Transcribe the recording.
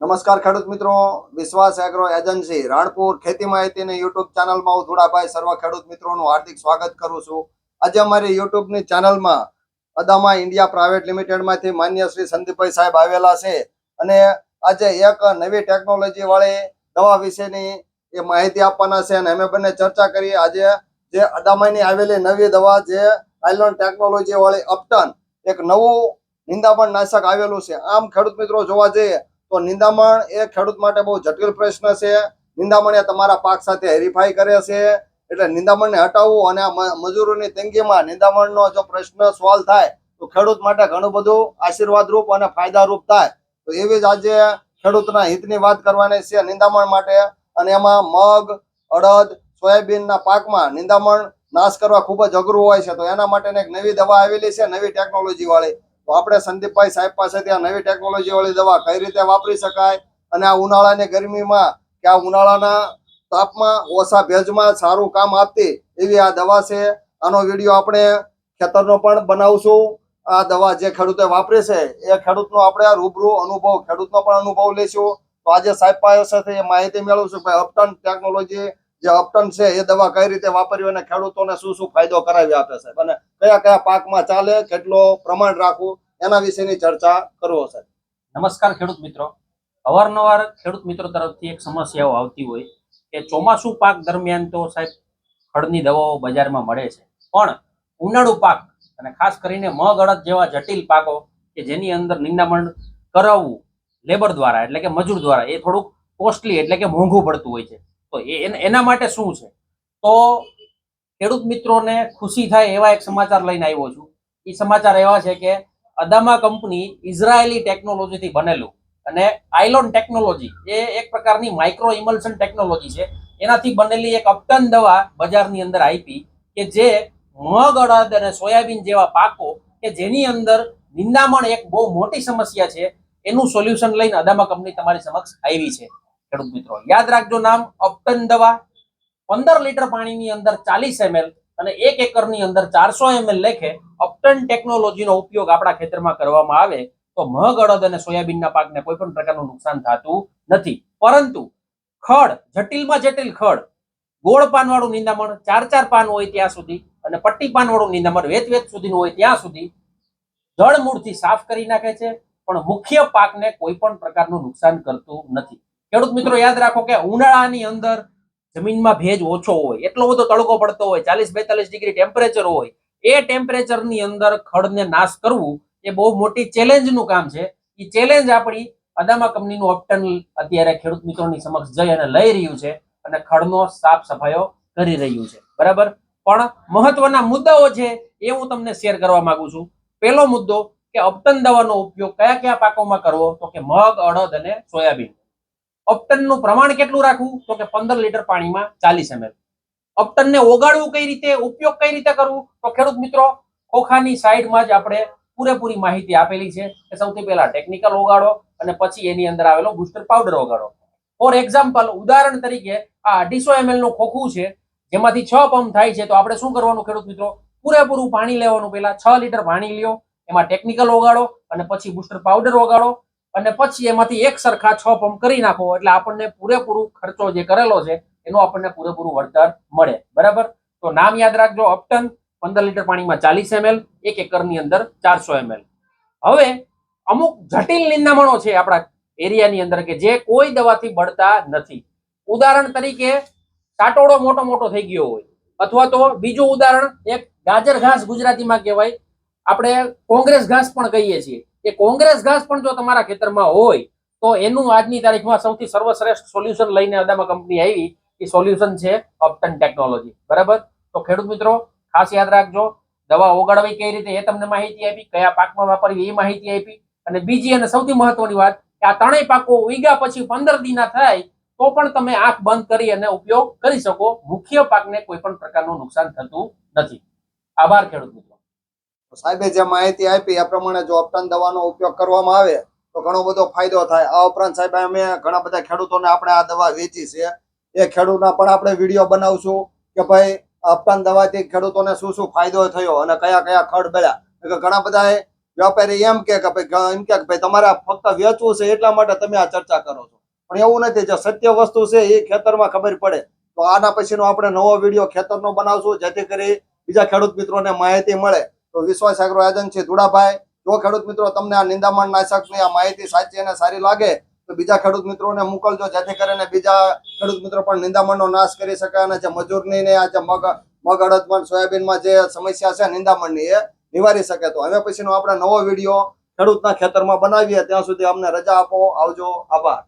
નમસ્કાર ખેડૂત મિત્રો, વિશ્વાસ એગ્રો એજન્સી, રાણપુર ખેતી માહિતીની યુટ્યુબ ચેનલમાં હું ધુડાભાઈ સર્વ ખેડૂત મિત્રોનું હાર્દિક સ્વાગત કરું છું. આજે અમારી યુટ્યુબની ચેનલમાં અદામા ઇન્ડિયા પ્રાઇવેટ લિમિટેડમાંથી માન્ય શ્રી સંદીપભાઈ સાહેબ આવેલા છે અને આજે એક નવી ટેકનોલોજી વાળી દવા વિશેની એ માહિતી આપવાના છે અને અમે બંને ચર્ચા કરી આજે જે અદામાની આવેલી નવી દવા જે આયલોન ટેકનોલોજી વાળી અપટન, એક નવું નિંદામણ નાશક આવેલું છે. આમ ખેડૂત મિત્રો જોવા જઈએ તો નિંદામણ એ ખેડૂત માટે બહુ જટિલ પ્રશ્ન છે. નિંદામણ એ તમારા પાક સાથે હેરીફાઈ કરે છે. એટલે નિંદામણને હટાવવું અને મજૂરોની તંગીમાં નિંદામણનો જો પ્રશ્ન સોલ્વ થાય, તો ખેડૂત માટે ઘણું બધું આશીર્વાદરૂપ અને ફાયદારૂપ થાય. તો એવી જ આજે ખેડૂતના હિતની વાત કરવાની છે નિંદામણ માટે. અને એમાં મગ, અડદ, સોયાબીનના પાકમાં નિંદામણ નાશ કરવા ખૂબ જ અઘરું હોય છે. તો એના માટેની એક નવી દવા આવેલી છે, નવી ટેકનોલોજી વાળી તો આપણે સંદીપભાઈ સાહેબ પાસેથી આ નવી ટેકનોલોજી વાળી દવા કઈ રીતે વાપરી શકાય? અને આ ઉનાળાની ગરમીમાં કે આ ઉનાળાના તાપમાં ઓછા ભેજમાં સારું કામ આપતી એવી આ દવા છે. આનો વીડિયો આપણે ખેતરનો પણ બનાવશું. આ દવા જે ખેડૂતે વાપરે છે, એ ખેડૂતનો આપણે રૂબરૂ અનુભવ, ખેડૂતનો પણ અનુભવ લઈશું. તો આજે સાહેબ પાસે માહિતી મેળવશું ભાઈ અપટન ટેકનોલોજી જે અપટન છે, એ દવા કઈ રીતે વાપરવી અને ખેડૂતોને શું શું ફાયદો કરાવી આપે છે. અને કયા કયા પાકમાં ચાલે, કેટલો પ્રમાણ રાખવું, એના વિશેની ચર્ચા કરવો છે. નમસ્કાર ખેડૂત મિત્રો. અવારનવાર ખેડૂત મિત્રો તરફથી એક સમસ્યાઓ આવતી હોય કે ચોમાસું પાક દરમિયાન તો સાહેબ ખડની દવાઓ બજારમાં મળે છે. પણ ઉનાળુ પાક અને ખાસ કરીને મગ જેવા જટિલ પાકો કે જેની અંદર નિંદામણ કરાવવું લેબર દ્વારા એટલે કે મજૂર દ્વારા એ થોડુંક કોસ્ટલી એટલે કે મોંઘું પડતું હોય છે. તો એના માટે શું છે? તો ખેડૂત મિત્રોને ખુશી થાય એવા એક સમાચાર લઈને આવ્યો છું. એ સમાચાર એવા છે કે અદામા કંપની ઇઝરાયેલી ટેકનોલોજીથી બનેલું અને આઇલોન ટેકનોલોજી એ એક પ્રકારની માઇક્રો ઇમલ્શન ટેકનોલોજી છે. એનાથી બનેલી એક અપટન દવા બજારની અંદર આપી કે જે મગ, અડદ અને સોયાબીન જેવા પાકો કે જેની અંદર નિંદામણ એક બહુ મોટી સમસ્યા છે, એનું સોલ્યુશન લઈને અદામા કંપની તમારી સમક્ષ આવી છે. ખેડૂત મિત્રો, યાદ રાખજો નામ અપટન દવા. પંદર લીટર પાણીની અંદર ચાલીસ એમએલ અને એક એકરની અંદર ચારસો એમએલ લેખે અપટન ટેકનોલોજીનો ઉપયોગ આપણા ખેતરમાં કરવામાં આવે, તો મગ, અડદ અને સોયાબીનના પાકને કોઈ પણ પ્રકારનું નુકસાન થતું નથી. પરંતુ ખડ, જટિલમાં જટિલ ખડ, ગોળ પાનવાળું નિંદામણ, ચાર ચાર પાન હોય ત્યાં સુધી અને પટ્ટી પાનવાળું નિંદામણ, વેત વેત સુધીનું હોય ત્યાં સુધી જળમૂળથી સાફ કરી નાખે છે, પણ મુખ્ય પાકને કોઈ પણ પ્રકારનું નુકસાન કરતું નથી. ખેડૂત મિત્રો, યાદ રાખો કે ઉનાળાની અંદર જમીનમાં ભેજ ઓછો હોય, એટલો બધો તડકો પડતો હોય, ચાલીસ બેતાલીસ ડિગ્રી ટેમ્પરેચર હોય, એ ટેમ્પરેચરની અંદર ખડને નાશ કરવું એ બહુ મોટી ચેલેન્જનું કામ છે. એ ચેલેન્જ આપણી અદામા કંપનીનું ઓપ્ટન અત્યારે ખેડૂત મિત્રોની સમક્ષ જઈ અને લઈ રહ્યું છે અને ખડનો સાફ સફાઈઓ કરી રહ્યું છે. બરાબર? પણ મહત્વના મુદ્દાઓ છે એ હું તમને શેર કરવા માંગુ છું. પહેલો મુદ્દો કે અપટન દવાનો ઉપયોગ કયા કયા પાકોમાં કરવો? તો કે મગ, અડદ અને સોયાબીન. અપટનનું પ્રમાણ કેટલું રાખવું? તો કે પંદર લીટર પાણીમાં ચાલીસ એમએલ ઓપ્ટનને ઓગાળવું કઈ રીતે? ઉપયોગ કઈ રીતે કરવું? તો ખેડૂત મિત્રો, ખોખાની સાઈડમાં જ આપણે પૂરેપૂરી માહિતી આપેલી છે કે સૌથી પહેલા ટેકનિકલ ઓગાળો અને પછી એની અંદર આવેલો બુસ્ટર પાવડર ઓગાળો. ફોર એક્ઝામ્પલ ઉદાહરણ તરીકે આ અઢીસો એમએલનું ખોખું છે, જેમાંથી છ પંપ થાય છે, તો આપણે શું કરવાનું ખેડૂત મિત્રો? પૂરેપૂરું પાણી લેવાનું પહેલા છ લીટર પાણી લ્યો, એમાં ટેકનિકલ ઓગાળો અને પછી બુસ્ટર પાવડર ઓગાળો અને પછી એમાંથી એક સરખા છ પંપ કરી નાખો એટલે આપણને પૂરેપૂરું ખર્ચો જે કરેલો છે, એનું આપણને પૂરેપૂરું વળતર મળે. બરાબર? તો નામ યાદ રાખજો, અપટન, પંદર લીટર પાણીમાં ચાલીસ એમએલ, એક એકરની અંદર ચારસો એમએલ. હવે, અમુક જટિલ નિંદામણો છે આપણા એરિયાની અંદર કે જે કોઈ દવાથી બળતા નથી. ઉદાહરણ તરીકે, સાટોડો મોટો મોટો થઈ ગયો હોય, અથવા તો બીજું ઉદાહરણ, એક ગાજર ઘાસ ગુજરાતીમાં કહેવાય, આપણે કોંગ્રેસ ઘાસ પણ કહીએ છીએ. એ કોંગ્રેસ ઘાસ પણ જો તમારા ખેતરમાં હોય, તો એનું આજની તારીખમાં સૌથી સર્વશ્રેષ્ઠ સોલ્યુશન લઈને અદામા કંપની આવી, એ સોલ્યુશન છે ઓપ્ટન ટેકનોલોજી બરાબર? તો ખેડૂત મિત્રો, ખાસ યાદ રાખજો, દવા ઓગાળવી કઈ રીતે એ તમને માહિતી આપી, કયા પાકમાં વાપરવી એ માહિતી આપી, અને બીજી અને સૌથી મહત્વની વાત, કે આ ત્રણેય પાકો ઉગ્યા પછી પંદર દિના થાય, તો પણ તમે આંખ બંધ કરી અને ઉપયોગ કરી શકો. મુખ્ય પાકને કોઈ પણ પ્રકારનું નુકસાન થતું નથી. આભાર ખેડૂત મિત્રો. સાહેબે જે માહિતી આપી, એ પ્રમાણે જો અપટન દવાનો ઉપયોગ કરવામાં આવે, તો ઘણો બધો ફાયદો થાય. આ ઉપરાંત સાહેબ, અમે ઘણા બધા ખેડૂતોને આપણે આ દવા વેચી છે. એ ખેડૂતના પણ આપણે વીડિયો બનાવશું કે ભાઈ અપટન દવાથી ખેડૂતોને શું શું ફાયદો થયો અને કયા કયા ખડ બળ્યા. ઘણા બધા વ્યાપારી એમ કે ભાઈ એમ કે ભાઈ, તમારે ફક્ત વેચવું છે એટલા માટે તમે આ ચર્ચા કરો છો. પણ એવું નથી, જે સત્ય વસ્તુ છે એ ખેતરમાં ખબર પડે. તો આના પછીનો આપણે નવો વીડિયો ખેતરનો બનાવશું, જેથી કરી બીજા ખેડૂત મિત્રોને માહિતી મળે. તો વિશ્વાસ એગ્રો એજન્સી ધુડાભાઈ જો ખેડૂત મિત્રો તમને આ નિંદામણ નાશકની આ માહિતી સાચી અને સારી લાગે, તો બીજા ખેડૂત મિત્રોને મોકલજો, જેથી કરીને બીજા ખેડૂત મિત્રો પણ નિંદામણનો નાશ કરી શકે અને જે મજૂરની ને આ જે મગ મગ અડદમાં, સોયાબીનમાં જે સમસ્યા છે, નિંદામણની એ નિવારી શકે. તો હવે પછીનો આપણે નવો વીડિયો ખેડૂતના ખેતરમાં બનાવીએ. ત્યાં સુધી અમને રજા આપો. આવજો. આભાર.